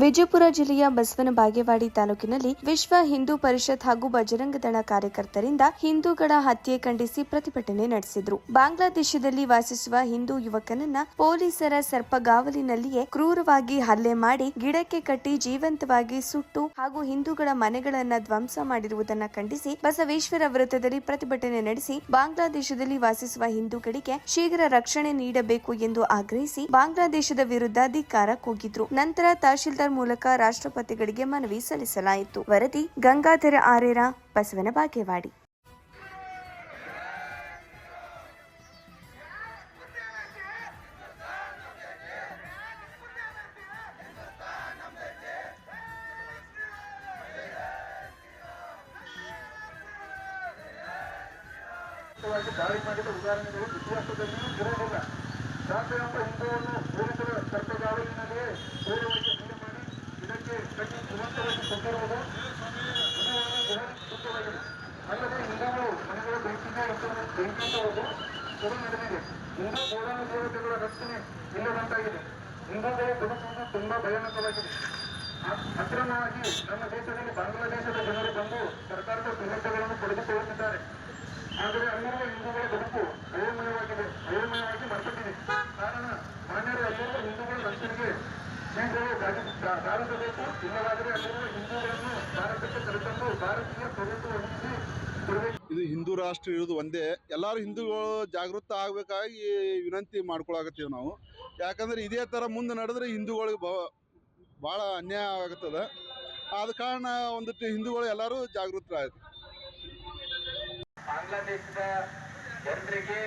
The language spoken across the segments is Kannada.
ವಿಜಯಪುರ ಜಿಲ್ಲೆಯ ಬಸವನ ಬಾಗೇವಾಡಿ ತಾಲೂಕಿನಲ್ಲಿ ವಿಶ್ವ ಹಿಂದೂ ಪರಿಷತ್ ಹಾಗೂ ಬಜರಂಗ ದಳ ಕಾರ್ಯಕರ್ತರಿಂದ ಹಿಂದೂಗಳ ಹತ್ಯೆ ಖಂಡಿಸಿ ಪ್ರತಿಭಟನೆ ನಡೆಸಿದ್ರು. ಬಾಂಗ್ಲಾದೇಶದಲ್ಲಿ ವಾಸಿಸುವ ಹಿಂದೂ ಯುವಕನನ್ನ ಪೊಲೀಸರ ಸರ್ಪಗಾವಲಿನಲ್ಲಿಯೇ ಕ್ರೂರವಾಗಿ ಹಲ್ಲೆ ಮಾಡಿ ಗಿಡಕ್ಕೆ ಕಟ್ಟಿ ಜೀವಂತವಾಗಿ ಸುಟ್ಟು ಹಾಗೂ ಹಿಂದೂಗಳ ಮನೆಗಳನ್ನ ಧ್ವಂಸ ಮಾಡಿರುವುದನ್ನ ಖಂಡಿಸಿ ಬಸವೇಶ್ವರ ವೃತ್ತದಲ್ಲಿ ಪ್ರತಿಭಟನೆ ನಡೆಸಿ ಬಾಂಗ್ಲಾದೇಶದಲ್ಲಿ ವಾಸಿಸುವ ಹಿಂದೂಗಳಿಗೆ ಶೀಘ್ರ ರಕ್ಷಣೆ ನೀಡಬೇಕು ಎಂದು ಆಗ್ರಹಿಸಿ ಬಾಂಗ್ಲಾದೇಶದ ವಿರುದ್ಧ ಧಿಕ್ಕಾರ ಕೂಗಿದ್ರು. ನಂತರ ತಹಶೀಲ್ದಾರ್ ಮೂಲಕ ರಾಷ್ಟ್ರಪತಿಗಳಿಗೆ ಮನವಿ ಸಲ್ಲಿಸಲಾಯಿತು. ವರದಿ ಗಂಗಾಧರ ಆರೇರ ಬಸವನ ಬಾಗೇವಾಡಿ. ಉದಾಹರಣೆಗಳು ಇತಿಹಾಸದಲ್ಲಿಯೂ ಇರುವುದಿಲ್ಲ ಶಾಂತಿಯುತ ಹಿಂದೂವನ್ನು ಪೊಲೀಸರ ಸರ್ಪಗಾವಲಿನಲ್ಲಿಯೇ ಕ್ರೂರವಾಗಿ ಹಲ್ಲೆ ಮಾಡಿ ಇದಕ್ಕೆ ಕಟ್ಟಿ ಹಿಂದೂವನ್ನು ಬೃಹತ್ ಕೃತ್ಯವಾಗಿದೆ ಅಲ್ಲದೆ ಹಿಂದೂಗಳು ಮನೆಗಳ ಬೆಂಕಿಗೆ ಹಿಂದೂ ಪೌರಾಣ ದೇವತೆಗಳ ರಕ್ಷಣೆ ಇಲ್ಲದಂತಾಗಿದೆ ಹಿಂದೂಗಳು ಬದುಕುವುದು ತುಂಬಾ ಭಯಾನಕವಾಗಿದೆ ಅಕ್ರಮವಾಗಿ ನಮ್ಮ ದೇಶದಲ್ಲಿ ಬಾಂಗ್ಲಾದೇಶದ ಜನರು ಬಂದು ಸರ್ಕಾರದ ಸೌಲಭ್ಯಗಳನ್ನು ಪಡೆದುಕೊಳ್ಳುತ್ತಿದ್ದಾರೆ ಆದರೆ ಅಲ್ಲಿರುವ ಹಿಂದೂಗಳ ಬದುಕು ಅಯೋಮಯವಾಗಿದೆ ಅಯೋಮಯವಾಗಿ ಮರೆತಿದೆ ಕಾರಣ ಮಾನ್ಯರು ಹಿಂದೂಗಳ ರಕ್ಷಣೆಗೆ ಶೀಘ್ರವೇ ಇಲ್ಲವಾದರೆ ಅಲ್ಲಿರುವ ಇದು ಹಿಂದೂ ರಾಷ್ಟ್ರ ಇರೋದು ಒಂದೇ. ಎಲ್ಲರೂ ಹಿಂದೂಗಳು ಜಾಗೃತ ಆಗಬೇಕಾಗಿ ವಿನಂತಿ ಮಾಡ್ಕೊಳಕತ್ತೀವಿ ನಾವು. ಯಾಕಂದ್ರೆ ಇದೇ ಥರ ಮುಂದೆ ನಡೆದ್ರೆ ಹಿಂದೂಗಳಿಗೆ ಭಾಳ ಅನ್ಯಾಯ ಆಗುತ್ತದೆ. ಆದ ಕಾರಣ ಒಂದಿಟ್ಟು ಹಿಂದೂಗಳು ಎಲ್ಲರೂ ಜಾಗೃತರಾಯ್ತು ಬಾಂಗ್ಲಾದೇಶದ ಜನರಿಗೆ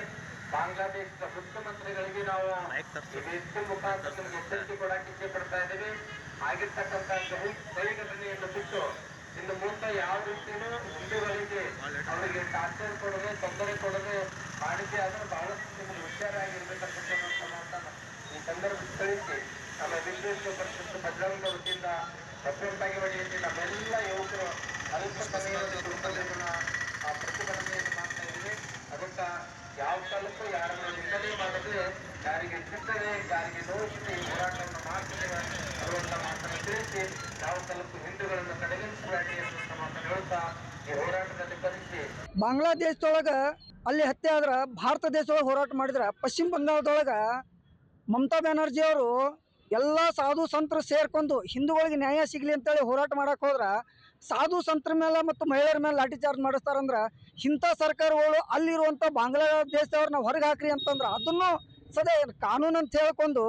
ಬಾಂಗ್ಲಾದೇಶದ ಮುಖ್ಯಮಂತ್ರಿಗಳಿಗೆ ನಾವು ಮುಖಾಂತರ ಎಚ್ಚರಿಕೆ ಕೊಡಕ್ಕೆ ಇಚ್ಛೆ ಪಡ್ತಾ ಇದ್ದೀವಿ. ಆಗಿರ್ತಕ್ಕಂಥ ಕಹಿ ಘಟನೆಯನ್ನು ಬಿಟ್ಟು ಇನ್ನು ಮುಂದೆ ಯಾವ ರೀತಿಯೂ ಹಿಂದೂಗಳಿಗೆ ಅವರಿಗೆ ಟಾರ್ಚರ್ ಕೊಡದೆ, ತೊಂದರೆ ಕೊಡದೆ ಮಾಡಿದ್ದೆ ಆದ್ರೆ ಬಹಳಷ್ಟು ಆಗಿರ್ಬೇಕಂತ ಮಾತನ್ನ ಈ ಸಂದರ್ಭದಲ್ಲಿ ನಮ್ಮ ವಿಶ್ವೇಶ್ವರ ಪರಿಷತ್ ಬಜರಂಗ ವತಿಯಿಂದ ಬಸವನ ಬಾಗೇವಾಡಿಯಲ್ಲಿ ನಮ್ಮೆಲ್ಲ ಯುವಕರು ಅಲ್ಪ ಸಮಯದಲ್ಲಿ ದುರ್ಬಲತೆಗಳ ಆ ಪ್ರತಿಭಟನೆಯನ್ನು ಮಾಡ್ತಾ ಇದ್ದೀವಿ. ಅದಕ್ಕ ಯಾವ ಕಾಲಕ್ಕೂ ಯಾರನ್ನು ನಿಂದನೆ ಮಾಡದೆ, ಯಾರಿಗೆ ಚಿಂತನೆ ಯಾರಿಗೆ ಮಾಡ್ತಿದ್ದೇವೆ ಅನ್ನುವಂಥ ಯಾವ ಕಾಲಕ್ಕೂ ಹಿಂದೂಗಳನ್ನು ಕಡೆಗಣಿಸಬೇಡಿ ಹೇಳ್ತಾ ಈ ಹೋರಾಟದಲ್ಲಿ ಕಲಿಸಿ ಬಾಂಗ್ಲಾದೇಶದೊಳಗೆ ಅಲ್ಲಿ ಹತ್ಯೆ ಆದ್ರೆ ಭಾರತ ದೇಶದೊಳಗೆ ಹೋರಾಟ ಮಾಡಿದ್ರೆ ಪಶ್ಚಿಮ ಬಂಗಾಳದೊಳಗೆ ಮಮತಾ ಬ್ಯಾನರ್ಜಿ ಅವರು ಎಲ್ಲ ಸಾಧು ಸಂತರು ಸೇರ್ಕೊಂಡು ಹಿಂದೂಗಳಿಗೆ ನ್ಯಾಯ ಸಿಗಲಿ ಅಂತೇಳಿ ಹೋರಾಟ ಮಾಡಕ್ಕೆ ಹೋದ್ರೆ ಸಾಧು ಸಂತರ ಮೇಲೆ ಮತ್ತು ಮಹಿಳೆಯರ ಮೇಲೆ ಲಾಠಿ ಚಾರ್ಜ್ ಮಾಡಿಸ್ತಾರಂದ್ರೆ ಇಂಥ ಸರ್ಕಾರಗಳು ಅಲ್ಲಿರುವಂಥ ಬಾಂಗ್ಲಾದೇಶದವ್ರನ್ನ ಹೊರಗೆ ಹಾಕ್ರಿ ಅಂತಂದ್ರೆ ಅದನ್ನು ಸದೇ ಕಾನೂನು ಅಂತ ಹೇಳ್ಕೊಂಡು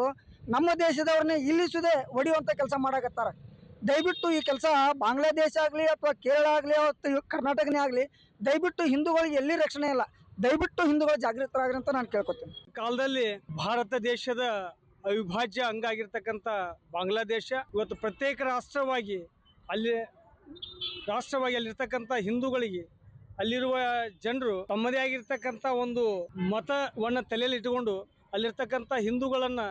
ನಮ್ಮ ದೇಶದವ್ರನ್ನೇ ಇಲ್ಲಿಸದೆ ಹೊಡಿಯುವಂಥ ಕೆಲಸ ಮಾಡಕತ್ತಾರ. ದಯವಿಟ್ಟು ಈ ಕೆಲಸ ಬಾಂಗ್ಲಾದೇಶ ಆಗಲಿ ಅಥವಾ ಕೇರಳ ಆಗಲಿ ಅಥವಾ ಕರ್ನಾಟಕನೇ ಆಗಲಿ, ದಯವಿಟ್ಟು ಹಿಂದೂಗಳಿಗೆ ಎಲ್ಲಿ ರಕ್ಷಣೆ ಇಲ್ಲ, ದಯವಿಟ್ಟು ಹಿಂದೂಗಳು ಜಾಗೃತರಾಗ್ರಿ ಅಂತ ನಾನು ಕೇಳ್ಕೊತೀನಿ. ಕಾಲದಲ್ಲಿ ಭಾರತ ದೇಶದ ಅವಿಭಾಜ್ಯ ಅಂಗ ಆಗಿರ್ತಕ್ಕಂಥ ಬಾಂಗ್ಲಾದೇಶ, ಇವತ್ತು ಪ್ರತ್ಯೇಕ ರಾಷ್ಟ್ರವಾಗಿ ಅಲ್ಲಿ, ರಾಷ್ಟ್ರವಾಗಿ ಅಲ್ಲಿರ್ತಕ್ಕಂಥ ಹಿಂದೂಗಳಿಗೆ ಅಲ್ಲಿರುವ ಜನರು ತಮ್ಮದೇ ಆಗಿರ್ತಕ್ಕಂಥ ಒಂದು ಮತವನ್ನು ತಲೆಯಲ್ಲಿ ಇಟ್ಟುಕೊಂಡು ಅಲ್ಲಿರ್ತಕ್ಕಂಥ ಹಿಂದೂಗಳನ್ನು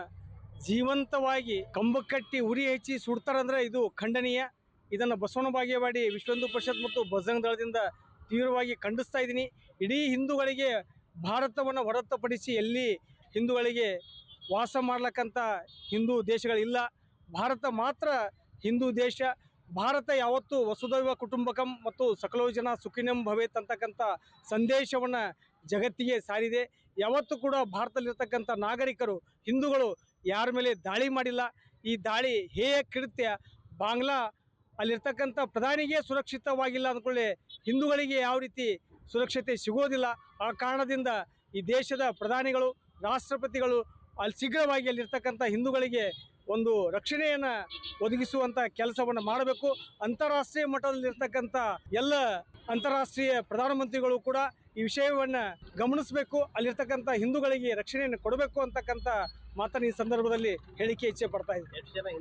ಜೀವಂತವಾಗಿ ಕಂಬಕಟ್ಟಿ ಉರಿ ಹಚ್ಚಿ ಸುಡ್ತಾರಂದ್ರೆ ಇದು ಖಂಡನೀಯ. ಇದನ್ನು ಬಸವನ ಬಾಗೇವಾಡಿ ವಿಶ್ವ ಹಿಂದೂ ಪರಿಷತ್ ಮತ್ತು ಬಜರಂಗ ದಳದಿಂದ ತೀವ್ರವಾಗಿ ಖಂಡಿಸ್ತಾ ಇದ್ದೀನಿ. ಇಡೀ ಹಿಂದೂಗಳಿಗೆ ಭಾರತವನ್ನು ಹೊರತುಪಡಿಸಿ ಎಲ್ಲಿ ಹಿಂದೂಗಳಿಗೆ ವಾಸ ಮಾಡ್ಲಕ್ಕಂಥ ಹಿಂದೂ ದೇಶಗಳಿಲ್ಲ. ಭಾರತ ಮಾತ್ರ ಹಿಂದೂ ದೇಶ. ಭಾರತ ಯಾವತ್ತು ವಸುದೈವ ಕುಟುಂಬಕಂ ಮತ್ತು ಸಕಲೋ ಜನ ಸುಖಿನಂ ಭವೇತ್ ಅಂತಕ್ಕಂಥ ಸಂದೇಶವನ್ನು ಜಗತ್ತಿಗೆ ಸಾರಿದೆ. ಯಾವತ್ತೂ ಕೂಡ ಭಾರತದಲ್ಲಿರ್ತಕ್ಕಂಥ ನಾಗರಿಕರು, ಹಿಂದೂಗಳು ಯಾರ ಮೇಲೆ ದಾಳಿ ಮಾಡಿಲ್ಲ. ಈ ದಾಳಿ ಹೇಯ ಕೃತ್ಯ ಬಾಂಗ್ಲಾ ಅಲ್ಲಿರ್ತಕ್ಕಂಥ ಪ್ರಧಾನಿಗೆ ಸುರಕ್ಷಿತವಾಗಿಲ್ಲ ಅಂದ್ಕೊಳ್ಳಿ ಹಿಂದೂಗಳಿಗೆ ಯಾವ ರೀತಿ ಸುರಕ್ಷತೆ ಸಿಗೋದಿಲ್ಲ. ಆ ಕಾರಣದಿಂದ ಈ ದೇಶದ ಪ್ರಧಾನಿಗಳು, ರಾಷ್ಟ್ರಪತಿಗಳು ಅಲ್ಲಿ ಶೀಘ್ರವಾಗಿ ಅಲ್ಲಿರ್ತಕ್ಕಂಥ ಹಿಂದೂಗಳಿಗೆ ಒಂದು ರಕ್ಷಣೆಯನ್ನು ಒದಗಿಸುವಂಥ ಕೆಲಸವನ್ನು ಮಾಡಬೇಕು. ಅಂತಾರಾಷ್ಟ್ರೀಯ ಮಟ್ಟದಲ್ಲಿರ್ತಕ್ಕಂಥ ಎಲ್ಲ ಅಂತಾರಾಷ್ಟ್ರೀಯ ಪ್ರಧಾನಮಂತ್ರಿಗಳು ಕೂಡ ಈ ವಿಷಯವನ್ನು ಗಮನಿಸಬೇಕು, ಅಲ್ಲಿರ್ತಕ್ಕಂಥ ಹಿಂದೂಗಳಿಗೆ ರಕ್ಷಣೆಯನ್ನು ಕೊಡಬೇಕು ಅಂತಕ್ಕಂಥ ಮಾತನ್ನು ಈ ಸಂದರ್ಭದಲ್ಲಿ ಹೇಳಿಕೆ ಇಚ್ಛೆ ಪಡ್ತಾ ಇದ್ದೀನಿ.